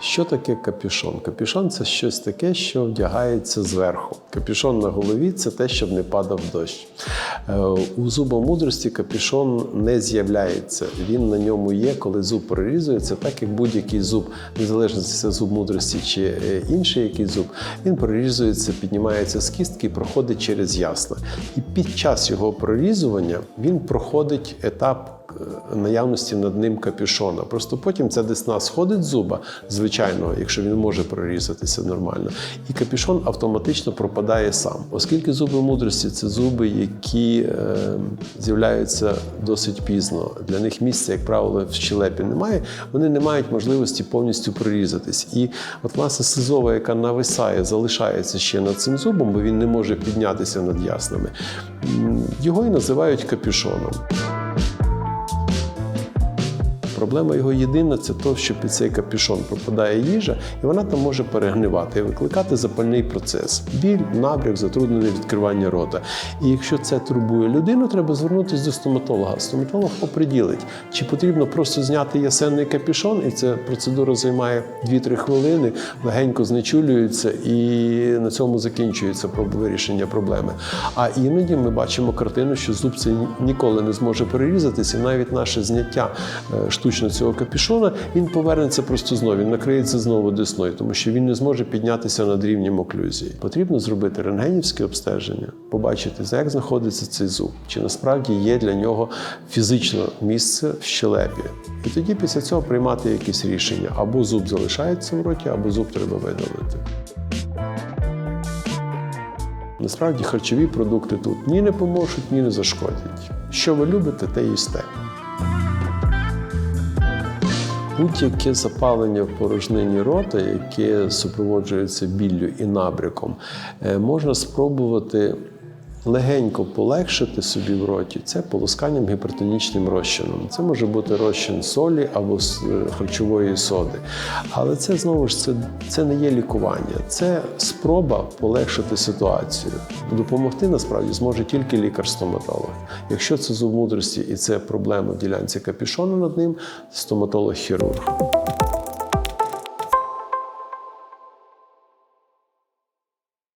Що таке капюшон? Капюшон це щось таке, що вдягається зверху. Капюшон на голові це те, щоб не падав дощ. Е, У зуба мудрості капюшон не з'являється. Він на ньому є, коли зуб прорізується, так як будь-який зуб, незалежно це зуб мудрості чи е, інший якийсь зуб, він прорізується, піднімається з кістки і проходить через ясна. І під час його прорізування він проходить етап наявності над ним капюшона. Просто потім ця десна сходить зуба, звичайно, якщо він може прорізатися нормально, і капюшон автоматично пропадає сам. Оскільки зуби мудрості це зуби, які е, з'являються досить пізно. Для них місця, як правило, в щелепі немає, вони не мають можливості повністю прорізатись. І от власне сизова, яка нависає, залишається ще над цим зубом, бо він не може піднятися над яснами. Його і називають капюшоном. Проблема його єдина це то, що під цей капюшон пропадає їжа, і вона там може перегнивати і викликати запальний процес. Біль, набряк, затруднене відкривання рота. І якщо це турбує людину, треба звернутися до стоматолога. Стоматолог оприділить, чи потрібно просто зняти ясенний капюшон, і ця процедура займає 2-3 хвилини, легенько знечулюється, і на цьому закінчується вирішення проблеми. А іноді ми бачимо картину, що зуб цей ніколи не зможе перерізатися, і навіть наше зняття е, штучно цього капюшона, він повернеться просто знову, він накриється знову десною, тому що він не зможе піднятися над рівнем оклюзії. Потрібно зробити рентгенівське обстеження, побачити, як знаходиться цей зуб, чи насправді є для нього фізично місце в щелепі. І тоді після цього приймати якісь рішення: або зуб залишається в роті, або зуб треба видалити. Насправді харчові продукти тут ні не поможуть, ні не зашкодять. Що ви любите, те їсте. Будь-яке запалення в порожнині рота, яке супроводжується біллю і набряком, е, можна спробувати легенько полегшити собі в роті це полосканням гіпертонічним розчином. Це може бути розчин солі або е, харчової соди. Але це знову ж це, це не є лікування, це спроба полегшити ситуацію. Допомогти насправді зможе тільки лікар-стоматолог. Якщо це зуб мудрості і це проблема в ділянці капюшону над ним, стоматолог-хірург.